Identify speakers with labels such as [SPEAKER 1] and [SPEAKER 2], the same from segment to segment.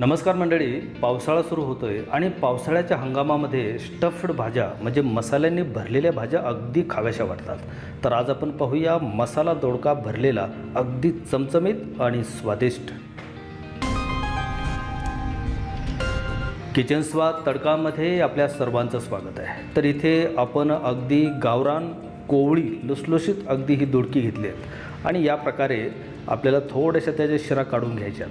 [SPEAKER 1] नमस्कार मंडळी पावसाळा सुरू होतोय आणि पावसाळ्याच्या हंगामामध्ये स्टफ्ड भाज्या म्हणजे मसाल्यांनी भरलेल्या भाज्या अगदी खाव्याशा वाटतात. तर आज आपण पाहूया मसाला दोडका भरलेला अगदी चमचमीत आणि स्वादिष्ट. किचन स्वाद तडकामध्ये आपल्या सर्वांचं स्वागत आहे. तर इथे आपण अगदी गावरान कोवळी लुसलुशीत अगदी ही दोडकी घेतली आहेत. आणि या प्रकारे आपल्याला थोड्याशा त्याच्या शिरा काढून घ्यायच्यात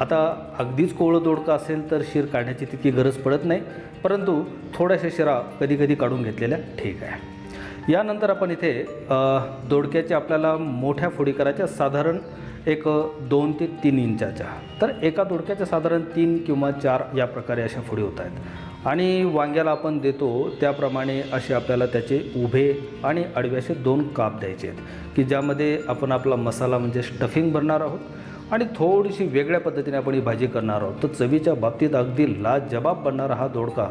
[SPEAKER 1] आता अगदीच कोवळं दोडकं असेल तर शिर काढण्याची तितकी गरज पडत नाही परंतु थोड्याशा शिरा कधी कधी काढून घेतलेल्या ठीक आहे. यानंतर आपण इथे अ, दोडक्याच्या आपल्याला मोठ्या फोडी करायच्या साधारण एक दोन ते तीन इंचाच्या. तर एका दोडक्याच्या साधारण तीन किंवा चार या प्रकारे अशा फोडी होत आहेत. आणि वांग्याला आपण देतो त्याप्रमाणे असे आपल्याला त्याचे उभे आणि आडवे असे दोन काप द्यायचे आहेत की ज्यामध्ये आपण आपला मसाला म्हणजे स्टफिंग भरणार आहोत. आणि थोडीशी वेगळ्या पद्धतीने आपण ही भाजी करणार आहोत. तर चवीच्या बाबतीत अगदी लाजबाब बनणारा हा दोडका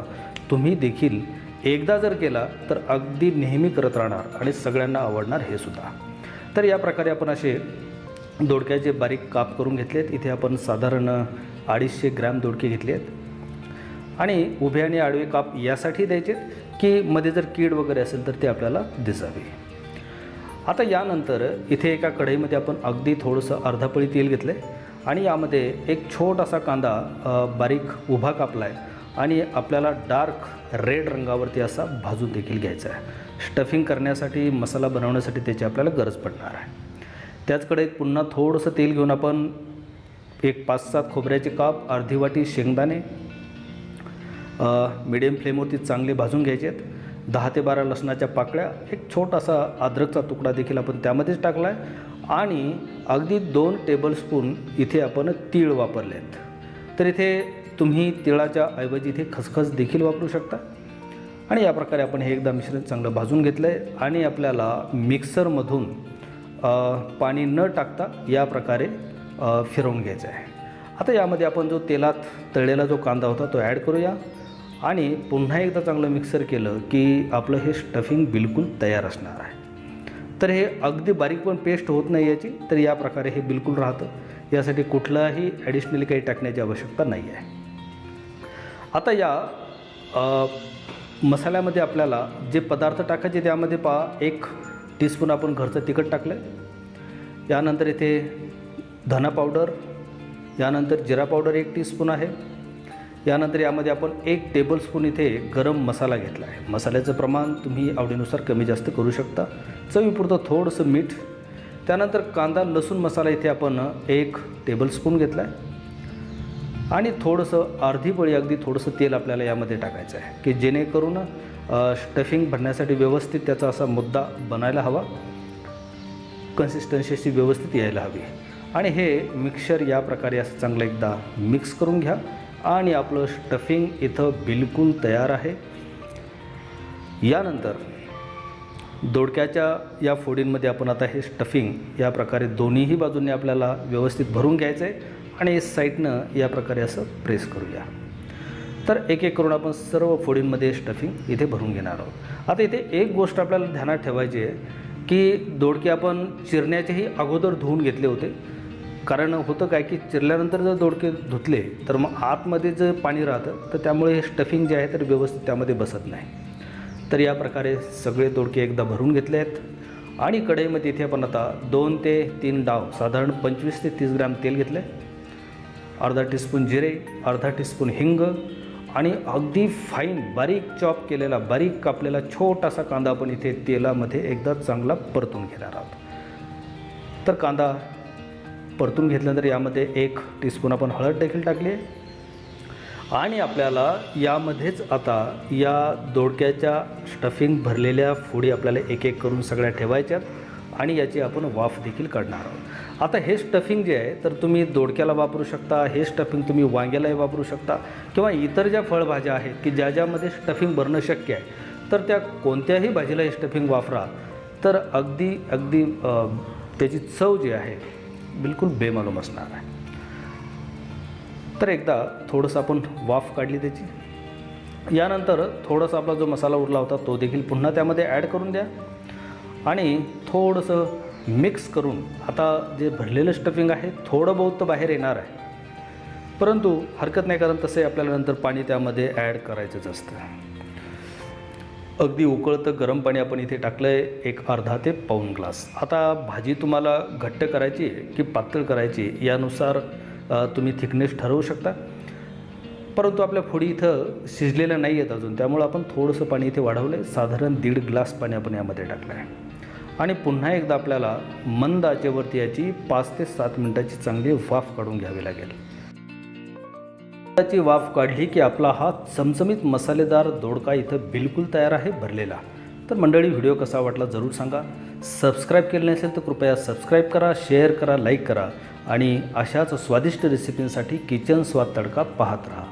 [SPEAKER 1] तुम्ही देखील एकदा जर केला तर अगदी नेहमी करत राहणार आणि सगळ्यांना आवडणार हे सुद्धा. तर या प्रकारे आपण असे दोडक्याचे बारीक काप करून घेतले आहेत इथे आपण साधारण अडीचशे ग्रॅम दोडके घेतले आहेत आणि उभे आणि आडवे काप यासाठी द्यायचे की मध्ये जर कीड वगैरे असेल तर ते आपल्याला दिसावे. आता यानंतर इथे एका कढईमध्ये आपण अगदी थोडंसं अर्धापळी तेल घेतलं आहे आणि यामध्ये एक छोटासा कांदा बारीक उभा कापला आहे आणि आपल्याला डार्क रेड रंगावरती असा भाजून देखील घ्यायचा आहे. स्टफिंग करण्यासाठी मसाला बनवण्यासाठी त्याची आपल्याला गरज पडणार आहे. त्याच कढईत पुन्हा थोडंसं तेल घेऊन आपण एक पाच सात खोबऱ्याचे काप अर्धी वाटी शेंगदाणे मिडियम फ्लेमवरती चांगले भाजून घ्यायचे आहेत दहा ते बारा लसणाच्या पाकळ्या एक छोटासा अद्रकचा तुकडा देखील आपण त्यामध्येच टाकला आहे आणि अगदी दोन टेबलस्पून इथे आपण तीळ वापरले आहेत तर इथे तुम्ही तिळाच्या ऐवजी इथे खसखस देखील वापरू शकता. आणि या प्रकारे आपण हे एकदा मिश्रण चांगलं भाजून घेतलं आहे आणि आपल्याला मिक्सरमधून पाणी न टाकता या प्रकारे फिरवून घ्यायचं आहे आता यामध्ये आपण जो तेलात तळलेला जो कांदा होता तो ॲड करूया. आणि पुन्हा एकदा चांगलं मिक्सर केलं की आपलं हे स्टफिंग बिलकुल तयार असणार आहे. तर हे अगदी बारीक पण पेस्ट होत नाही याची तर या प्रकारे हे बिलकुल राहतं. यासाठी कुठलाही ॲडिशनली काही टाकण्याची आवश्यकता नाही आहे. आता या मसाल्यामध्ये आपल्याला जे पदार्थ टाकायचे त्यामध्ये पहा एक टीस्पून आपण घरचं तिखट टाकलं आहे यानंतर इथे धना पावडर यानंतर जिरा पावडर एक टीस्पून आहे. यानंतर यामध्ये आपण एक टेबलस्पून इथे गरम मसाला घेतला आहे. मसाल्याचं प्रमाण तुम्ही आवडीनुसार कमी जास्त करू शकता. चवीपुरतं थोडंसं मीठ. त्यानंतर कांदा लसूण मसाला इथे आपण एक टेबलस्पून घेतला आहे आणि थोडंसं अर्धी बळी अगदी थोडंसं तेल आपल्याला यामध्ये टाकायचं आहे की जेणेकरून स्टफिंग भरण्यासाठी व्यवस्थित त्याचा असा मुद्दा बनायला हवा. कन्सिस्टन्सी अशी व्यवस्थित यायला हवी. आणि हे मिक्सर या प्रकारे असं चांगलं एकदा मिक्स करून घ्या. आणि आपलं स्टफिंग इथं बिलकुल तयार आहे. यानंतर दोडक्याच्या या फोडींमध्ये आपण आता हे स्टफिंग या प्रकारे दोन्हीही बाजूंनी आपल्याला व्यवस्थित भरून घ्यायचं आहे आणि साईडनं या प्रकारे असं प्रेस करूया. तर एक एक करून आपण सर्व फोडींमध्ये स्टफिंग इथे भरून घेणार आहोत. आता इथे एक गोष्ट आपल्याला ध्यानात ठेवायची आहे की दोडके आपण चिरण्याचेही अगोदर धुवून घेतले होते. कारण होतं काय की चिरल्यानंतर जर दोडके धुतले तर मग आतमध्ये जर पाणी राहतं तर त्यामुळे हे स्टफिंग जे आहे तर व्यवस्थित त्यामध्ये बसत नाही. तर या प्रकारे सगळे दोडके एकदा भरून घेतले आहेत. आणि कढईमध्ये इथे आपण आता दोन ते तीन डाव साधारण पंचवीस ते तीस ग्रॅम तेल घेतलं आहे अर्धा टीस्पून जिरे अर्धा टीस्पून हिंग आणि अगदी फाईन बारीक चॉप केलेला बारीक कापलेला छोटासा कांदा आपण इथे तेलामध्ये एकदा चांगला परतून घेणार आहोत. तर कांदा परतून घेतल्यानंतर यामध्ये एक टीस्पून आपण हळद देखील टाकली आहे. आणि आपल्याला यामध्येच आता या दोडक्याच्या स्टफिंग भरलेल्या फोडी आपल्याला एक एक करून सगळ्या ठेवायच्यात आणि याची आपण वाफ देखील काढणार आहोत. आता हे स्टफिंग जे आहे तर तुम्ही दोडक्याला वापरू शकता हे स्टफिंग तुम्ही वांग्यालाही वापरू शकता किंवा इतर ज्या फळभाज्या आहेत की ज्या ज्यामध्ये स्टफिंग भरणं शक्य आहे तर त्या कोणत्याही भाजीला हे स्टफिंग वापरा. तर अगदी अगदी त्याची चव जी आहे बिलकुल बेमालूम असणार आहे. तर एकदा थोडंसं आपण वाफ काढली त्याची. यानंतर थोडासा आपला जो मसाला उरला होता तो देखील पुन्हा त्यामध्ये ॲड करून द्या. आणि थोडंसं मिक्स करून आता जे भरलेलं स्टफिंग आहे थोडं बहुत तर बाहेर येणार आहे. परंतु हरकत नाही कारण तसे आपल्याला नंतर पाणी त्यामध्ये ॲड करायचंच असतं. अगदी उकळतं गरम पाणी आपण इथे टाकलं आहे एक अर्धा ते पाऊण ग्लास. आता भाजी तुम्हाला घट्ट करायची आहे की पातळ करायची यानुसार तुम्ही थिकनेस ठरवू शकता. परंतु आपल्या फोडी इथं शिजलेल्या नाही आहेत अजून त्यामुळं आपण थोडंसं पाणी इथे वाढवलं आहे साधारण दीड ग्लास पाणी आपण यामध्ये टाकलं आहे आणि पुन्हा एकदा आपल्याला मंद आचेवरती याची पाच ते सात मिनटाची चांगली वाफ काढून घ्यावी लागेल. ची वाफ काढली की आपला हा चमचमीत मसालेदार दोडका इथं बिलकुल तयार आहे भरलेला. तर मंडळी व्हिडिओ कसा वाटला जरूर सांगा. सबस्क्राईब केले नसेल तर कृपया सबस्क्राईब करा शेअर करा लाईक करा आणि अशाच स्वादिष्ट रेसिपींसाठी किचन स्वाद तडका पाहत राहा.